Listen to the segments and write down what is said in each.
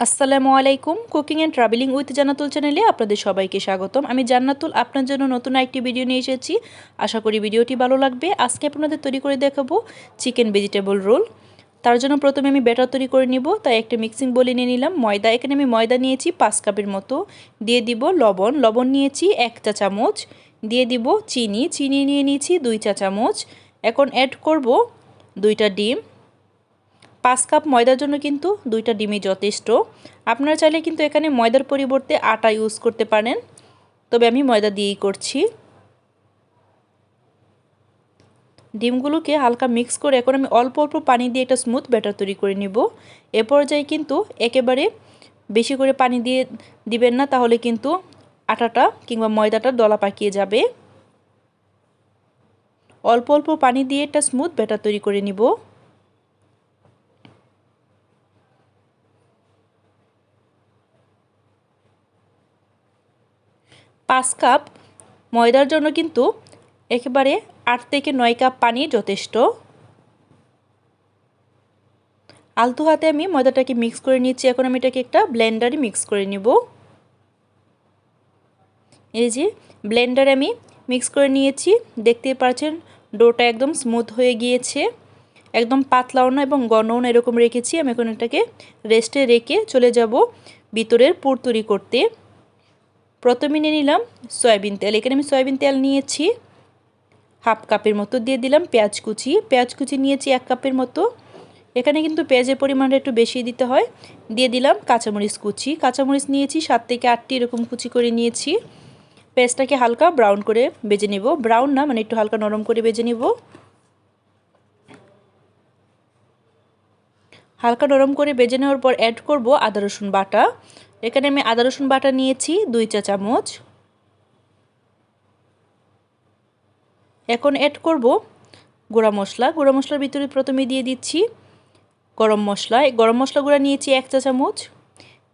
আসসালামু আলাইকুম। Cooking and travelling with Jannatul চ্যানেলে আপনাদের সবাইকে স্বাগতম। আমি জান্নাতুল, আপনার জন্য নতুন একটি ভিডিও নিয়ে এসেছি। আশা করি ভিডিওটি ভালো লাগবে। আজকে আপনাদের তৈরি করে দেখাবো চিকেন ভেজিটেবল রোল তার জন্য প্রথমে আমি ব্যাটার তৈরি করে নিব, তাই একটা মিক্সিং বলে নিয়ে নিলাম। ময়দা, এখানে আমি ময়দা নিয়েছি পাঁচ কাপের মতো। দিয়ে দিব লবণ। লবণ নিয়েছি এক চা চামচ। দিয়ে দিব চিনি। চিনি নিয়ে নিয়েছি দুই চা চামচ। এখন অ্যাড করব দুইটা ডিম। পাঁচ কাপ ময়দার জন্য কিন্তু দুইটা ডিমই যথেষ্ট। আপনারা চাইলে কিন্তু এখানে ময়দার পরিবর্তে আটা ইউজ করতে পারেন। তবে আমি ময়দা দিয়েই করছি। ডিমগুলোকে হালকা মিক্স করে এখন আমি অল্প অল্প পানি দিয়ে একটা স্মুথ ব্যাটার তৈরি করে নিব। এ পর্যায়ে কিন্তু একেবারে বেশি করে পানি দিয়ে দিবেন না, তাহলে কিন্তু আটাটা কিংবা ময়দাটা দলা পাকিয়ে যাবে। অল্প অল্প পানি দিয়ে একটা স্মুথ ব্যাটার তৈরি করে নিব। পাঁচ কাপ ময়দার জন্য কিন্তু একেবারে আট থেকে নয় কাপ পানি যথেষ্ট। আলতু হাতে আমি ময়দাটাকে মিক্স করে নিচ্ছি এখন আমি এটাকে একটা ব্লেন্ডারে মিক্স করে নিব। এই যে ব্লেন্ডারে আমি মিক্স করে নিয়েছি। দেখতে পাচ্ছেন, ডোটা একদম স্মুথ হয়ে গিয়েছে। একদম পাতলাও না এবং গণও না, এরকম রেখেছি। আমি এখন এটাকে রেস্টে রেখে চলে যাব ভিতরের পুর তৈরি করতে। প্রথমে নিয়ে নিলাম সয়াবিন তেল। এখানে আমি সয়াবিন তেল নিয়েছি। হাফ কাপের মতো দিয়ে দিলাম পেঁয়াজ কুচি। পেঁয়াজ কুচি নিয়েছি এক কাপের মতো। এখানে কিন্তু পেঁয়াজের পরিমাণটা একটু বেশি দিতে হয়। দিয়ে দিলাম কাঁচামরিচ কুচি। কাঁচামরিচ নিয়েছি সাত থেকে আটটি এরকম কুচি করে নিয়েছি। পেঁয়াজটাকে হালকা ব্রাউন করে বেজে নেব। ব্রাউন না মানে একটু হালকা নরম করে বেজে নেব। হালকা নরম করে বেজে নেওয়ার পর অ্যাড করব আদা রসুন বাটা। এখানে আমি আদা রসুন বাটা নিয়েছি, দুই চা চামচ। এখন অ্যাড করব গুঁড়া মশলা। গুঁড়া মশলার ভিতরে প্রথমে দিয়ে দিচ্ছি গরম মশলা। গরম মশলা গুঁড়া নিয়েছি এক চা চামচ।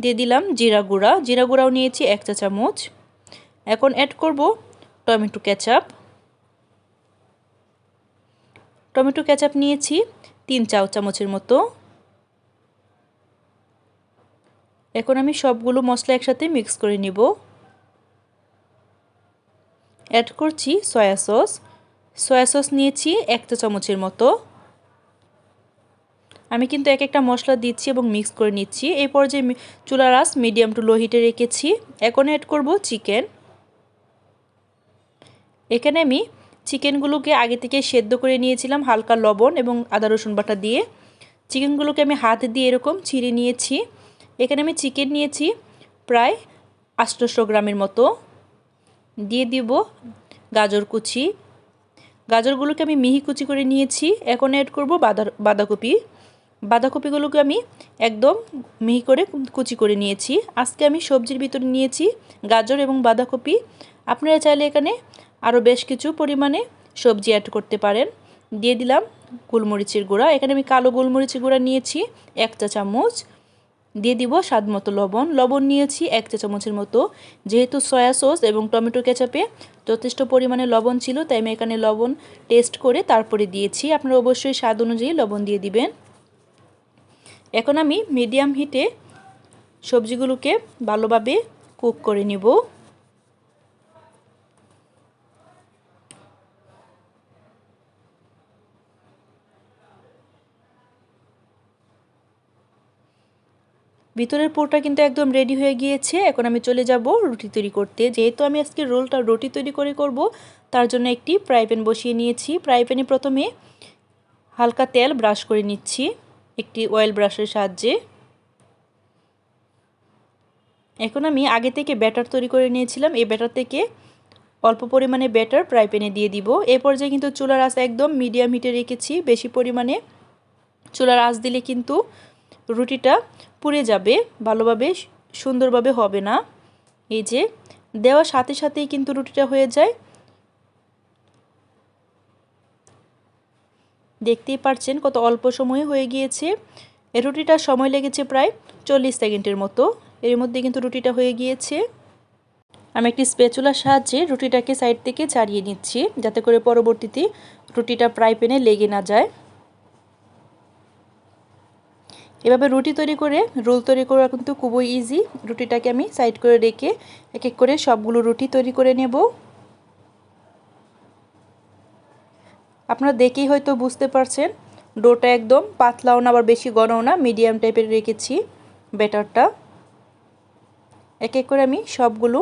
দিয়ে দিলাম জিরা গুঁড়া। জিরা গুঁড়াও নিয়েছি এক চা চামচ। এখন অ্যাড করব টমেটো ক্যাচাপ টমেটো ক্যাচাপ নিয়েছি তিন চা চামচের মতো। এখন আমি সবগুলো মশলা একসাথে মিক্স করে নিব। অ্যাড করছি সয়া সস সয়া সস নিয়েছি একটা চামচের মতো। আমি কিন্তু এক একটা মশলা দিচ্ছি এবং মিক্স করে নিচ্ছি। এই পর্যায়ে চুলা আস মিডিয়াম টু লো হিটে রেখেছি। এখন অ্যাড করব চিকেন এখানে আমি চিকেনগুলোকে আগে থেকে সেদ্ধ করে নিয়েছিলাম হালকা লবণ এবং আদা রসুন বাটা দিয়ে। চিকেনগুলোকে আমি হাত দিয়ে এরকম ছিঁড়ে নিয়েছি। এখানে আমি চিকেন নিয়েছি প্রায় আষ্টশো গ্রামের মতো। দিয়ে দিব গাজর কুচি। গাজরগুলোকে আমি মিহি কুচি করে নিয়েছি। এখন অ্যাড করব বাঁধা বাঁধাকপি। বাঁধাকপিগুলোকে আমি একদম মিহি করে কুচি করে নিয়েছি। আজকে আমি সবজির ভিতরে নিয়েছি গাজর এবং বাঁধাকপি। আপনারা চাইলে এখানে আরও বেশ কিছু পরিমাণে সবজি অ্যাড করতে পারেন। দিয়ে দিলাম গোলমরিচের গুঁড়া। এখানে আমি কালো গোলমরিচের গুঁড়া নিয়েছি, এক চা চামচ দিয়ে দিব স্বাদ মতো লবণ। লবণ নিয়েছি এক চা চামচের মতো। যেহেতু সয়া সস এবং টমেটো কেচাপে যথেষ্ট পরিমাণে লবণ ছিল, তাই আমি এখানে লবণ টেস্ট করে তারপরে দিয়েছি। আপনারা অবশ্যই স্বাদ অনুযায়ী লবণ দিয়ে দিবেন। এখন আমি মিডিয়াম হিটে সবজিগুলোকে ভালোভাবে কুক করে নিব। ভিতরের পুরটা কিন্তু একদম রেডি হয়ে গিয়েছে। এখন আমি চলে যাব রুটি তৈরি করতে। যেহেতু আমি আজকে রোলটা রুটি তৈরি করে করব, তার জন্য একটি ফ্রাই প্যান বসিয়ে নিয়েছি। ফ্রাই প্যানে প্রথমে হালকা তেল ব্রাশ করে নিচ্ছি, একটি অয়েল ব্রাশের সাহায্যে। এখন আমি আগে থেকে ব্যাটার তৈরি করে নিয়েছিলাম। এই ব্যাটার থেকে অল্প পরিমাণে ব্যাটার ফ্রাই প্যানে দিয়ে দিব। এ পর্যায়ে কিন্তু চুলার আঁচ একদম মিডিয়াম হিটে রেখেছি। বেশি পরিমাণে চুলার আঁচ দিলে কিন্তু রুটিটা পুড়ে যাবে, ভালোভাবে, সুন্দরভাবে হবে না। এই যে, দেওয়ার সাথে সাথেই কিন্তু রুটিটা হয়ে যায়। দেখতেই পারছেন কত অল্প সময়ে হয়ে গিয়েছে। রুটিটার সময় লেগেছে প্রায় চল্লিশ সেকেন্ডের মতো। এর মধ্যে কিন্তু রুটিটা হয়ে গিয়েছে। আমি একটি স্পেচুলার সাহায্যে রুটিটাকে সাইড থেকে ছাড়িয়ে নিচ্ছি, যাতে করে পরবর্তীতে রুটিটা প্রায় প্যানে লেগে না যায়। এভাবে রুটি তৈরি করে, রোল তৈরি করা কিন্তু খুবই ইজি রুটিটাকে আমি সাইড করে রেখে এক এক করে সবগুলো রুটি তৈরি করে নেব। আপনারা দেখেই হয়তো বুঝতে পারছেন, ডোটা একদম পাতলাও না, আবার বেশি গণও না মিডিয়াম টাইপের রেখেছি ব্যাটারটা। এক এক করে আমি সবগুলো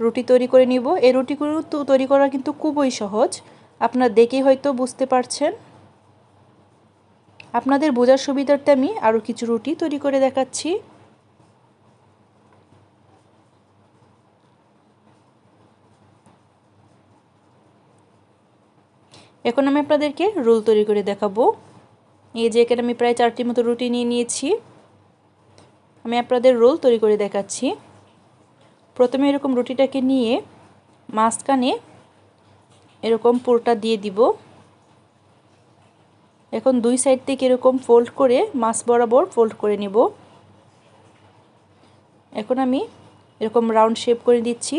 রুটি তৈরি করে নিব। এই রুটিগুলো তো তৈরি করা কিন্তু খুবই সহজ। আপনারা দেখেই হয়তো বুঝতে পারছেন। আপনাদের বোঝার সুবিধার্থে আমি আরও কিছু রুটি তৈরি করে দেখাচ্ছি। এখন আমি আপনাদেরকে রোল তৈরি করে দেখাবো। এই যে এখানে আমি প্রায় চারটি মতো রুটি নিয়ে নিয়েছি। আমি আপনাদের রোল তৈরি করে দেখাচ্ছি। প্রথমে এরকম রুটিটাকে নিয়ে মাঝখানে এরকম পুরোটা দিয়ে দিব। এখন দুই সাইড থেকে এরকম ফোল্ড করে মাছ বরাবর ফোল্ড করে নিব। এখন আমি এরকম রাউন্ড শেপ করে দিচ্ছি।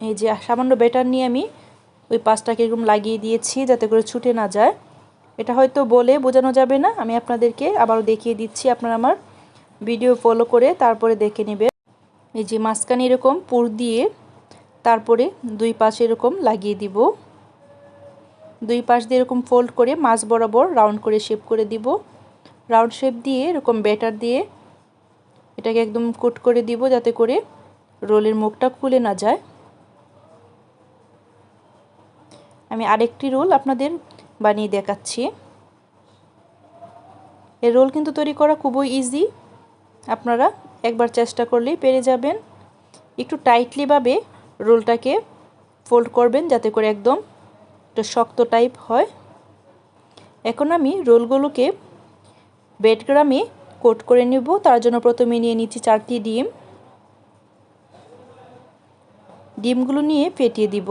এই যে সামান্য ব্যাটার নিয়ে আমি ওই পাঁচটাকে এরকম লাগিয়ে দিয়েছি যাতে করে ছুটে না যায়। এটা হয়তো বলে বোঝানো যাবে না, আমি আপনাদেরকে আবারও দেখিয়ে দিচ্ছি, আপনারা আমার ভিডিও ফলো করে তারপরে দেখে নেবেন। এই যে মাঝখানে এরকম পুর দিয়ে তারপরে দুই পাশে এরকম লাগিয়ে দিব। দুই পাশ দিয়ে এরকম ফোল্ড করে মাছ বরাবর রাউন্ড করে শেপ করে দিব। রাউন্ড শেপ দিয়ে এরকম ব্যাটার দিয়ে এটাকে একদম কোট করে দিব যাতে করে রোলের মুখটা খুলে না যায়। আমি আরেকটি রোল আপনাদের বানিয়ে দেখাচ্ছি। এই রোল কিন্তু তৈরি করা খুবই ইজি আপনারা একবার চেষ্টা করলেই পেরে যাবেন। একটু টাইটলিভাবে রোলটাকে ফোল্ড করবেন যাতে করে একদম একটু শক্ত টাইপ হয়। এখন আমি রোলগুলোকে বেডগ্রামে কোট করে নেব। তার জন্য প্রথমে নিয়ে নিচ্ছি চারটি ডিম। ডিমগুলো নিয়ে ফেটিয়ে দিব।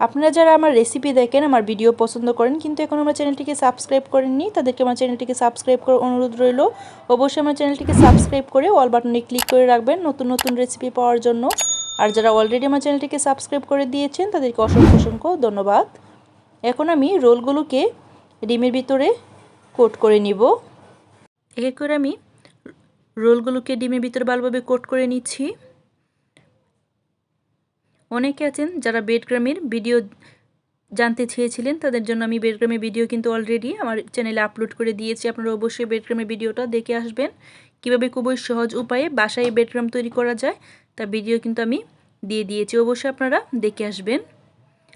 আপনারা যারা আমার রেসিপি দেখেন, আমার ভিডিও পছন্দ করেন, কিন্তু এখন আমার চ্যানেলটিকে সাবস্ক্রাইব করেননি, তাদেরকে আমার চ্যানেলটিকে সাবস্ক্রাইব করার অনুরোধ রইল। অবশ্যই আমার চ্যানেলটিকে সাবস্ক্রাইব করে অল বাটনে ক্লিক করে রাখবেন নতুন নতুন রেসিপি পাওয়ার জন্য। আর যারা অলরেডি আমার চ্যানেলটিকে সাবস্ক্রাইব করে দিয়েছেন, তাদেরকে অসংখ্য অসংখ্য ধন্যবাদ। এখন আমি রোলগুলোকে ডিমের ভিতরে কোট করে নিব। এক করে আমি রোলগুলোকে ডিমের ভিতরে ভালোভাবে কোট করে নিচ্ছি। অনেকে আছেন যারা বেডগ্রামের ভিডিও জানতে চেয়েছিলেন, তাদের জন্য আমি বেডগ্রামের ভিডিও কিন্তু অলরেডি আমার চ্যানেলে আপলোড করে দিয়েছি। আপনারা অবশ্যই বেডগ্রামের ভিডিওটা দেখে আসবেন। কীভাবে খুবই সহজ উপায়ে বাসায় বেডগ্রাম তৈরি করা যায় তার ভিডিও কিন্তু আমি দিয়ে দিয়েছি, অবশ্যই আপনারা দেখে আসবেন।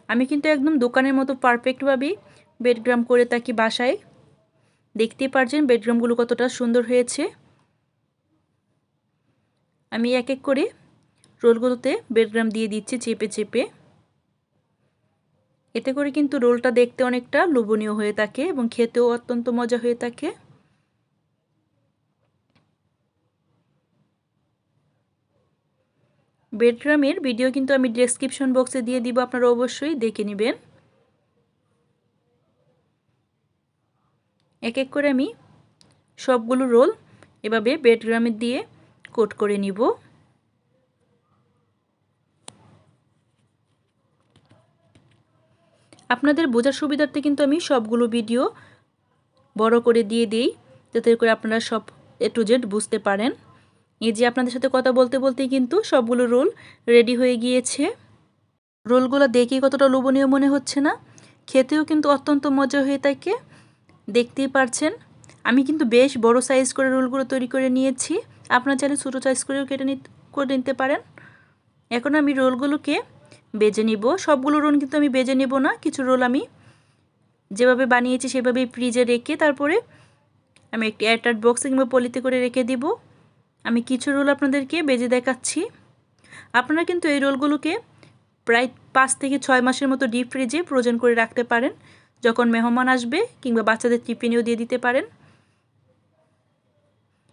আমি কিন্তু একদম দোকানের মতো পারফেক্টভাবেই বেডগ্রাম করে থাকি বাসায়। দেখতেই পারছেন বেডগ্রামগুলো কতটা সুন্দর হয়েছে। আমি এক এক করে রোলগুলোতে বেডগ্রাম দিয়ে দিচ্ছি চেপে চেপে। এতে করে কিন্তু রোলটা দেখতে অনেকটা লোভনীয় হয়ে থাকে এবং খেতেও অত্যন্ত মজা হয়ে থাকে। বেডগ্রামের ভিডিও কিন্তু আমি ডেসক্রিপশন বক্সে দিয়ে দিব, আপনারা অবশ্যই দেখে নেবেন। এক এক করে আমি সবগুলো রোল এভাবে বেডগ্রামের দিয়ে কোট করে নিব। আপনাদের বোঝার সুবিধার্থে কিন্তু আমি সবগুলো ভিডিও বড় করে দিয়ে দিই, যাতে করে আপনারা সব এ টু জেড বুঝতে পারেন। এই যে আপনাদের সাথে কথা বলতে বলতেই কিন্তু সবগুলো রোল রেডি হয়ে গিয়েছে। রোলগুলো দেখে কতটা লোভনীয় মনে হচ্ছে না? খেতেও কিন্তু অত্যন্ত মজা হয়ে থাকে। দেখতেই পারছেন, আমি কিন্তু বেশ বড় সাইজ করে রোলগুলো তৈরি করে নিয়েছি। আপনার চাইলে ছোটো সাইজ করেও কেটে করে নিতে পারেন। এখন আমি রোলগুলোকে বেজে নিব। সবগুলো রোল কিন্তু আমি বেজে নেব না, কিছু রোল আমি যেভাবে বানিয়েছি সেভাবেই ফ্রিজে রেখে তারপরে আমি একটি এয়ারটাইট বক্সে কিংবা পলিতে করে রেখে দিব। আমি কিছু রোল আপনাদেরকে বেজে দেখাচ্ছি। আপনারা কিন্তু এই রোলগুলোকে প্রায় পাঁচ থেকে ছয় মাসের মতো ডিপ ফ্রিজে প্রয়োজন করে রাখতে পারেন। যখন মেহমান আসবে কিংবা বাচ্চাদের টিফিনেও দিয়ে দিতে পারেন।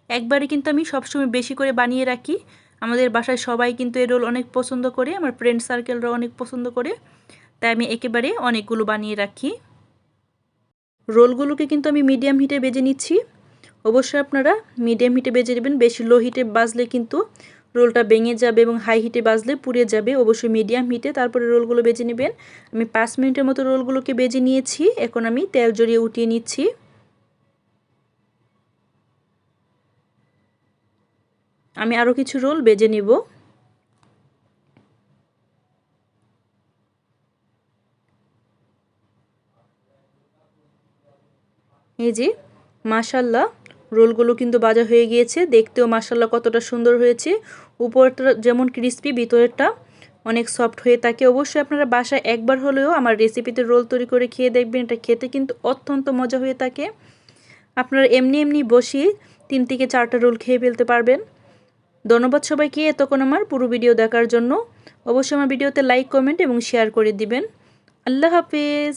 একবারে কিন্তু আমি সবসময় বেশি করে বানিয়ে রাখি। আমাদের বাসায় সবাই কিন্তু এই রোল অনেক পছন্দ করে, আমার ফ্রেন্ড সার্কেলরা অনেক পছন্দ করে। তাই আমি একেবারে অনেকগুলো বানিয়ে রাখি। রোলগুলোকে কিন্তু আমি মিডিয়াম হিটে বেজে নিচ্ছি। অবশ্যই আপনারা মিডিয়াম হিটে বেজে নেবেন। বেশি লো হিটে বাজলে কিন্তু রোলটা ভেঙে যাবে এবং হাই হিটে বাজলে পুড়ে যাবে। অবশ্যই মিডিয়াম হিটে তারপরে রোলগুলো বেজে নেবেন। আমি পাঁচ মিনিটের মতো রোলগুলোকে বেজে নিয়েছি। এখন আমি তেল জড়িয়ে উঠিয়ে নিচ্ছি। আমি আরও কিছু রোল বেজে নেব। এই যে মাসাল্লাহ রোলগুলো কিন্তু বাজা হয়ে গিয়েছে। দেখতেও মাশাল্লাহ কতটা সুন্দর হয়েছে। উপরটা যেমন ক্রিস্পি ভিতরেরটা অনেক সফট হয়ে থাকে। অবশ্যই আপনারা বাসায় একবার হলেও আমার রেসিপিতে রোল তৈরি করে খেয়ে দেখবেন। এটা খেতে কিন্তু অত্যন্ত মজা হয়ে থাকে। আপনারা এমনি এমনি বসিয়ে তিন থেকে চারটা রোল খেয়ে ফেলতে পারবেন। ধন্যবাদ সবাইকে এতক্ষণ আমার পুরো ভিডিও দেখার জন্য। অবশ্যই আমার ভিডিওতে লাইক কমেন্ট এবং শেয়ার করে দিবেন। আল্লাহ হাফিজ।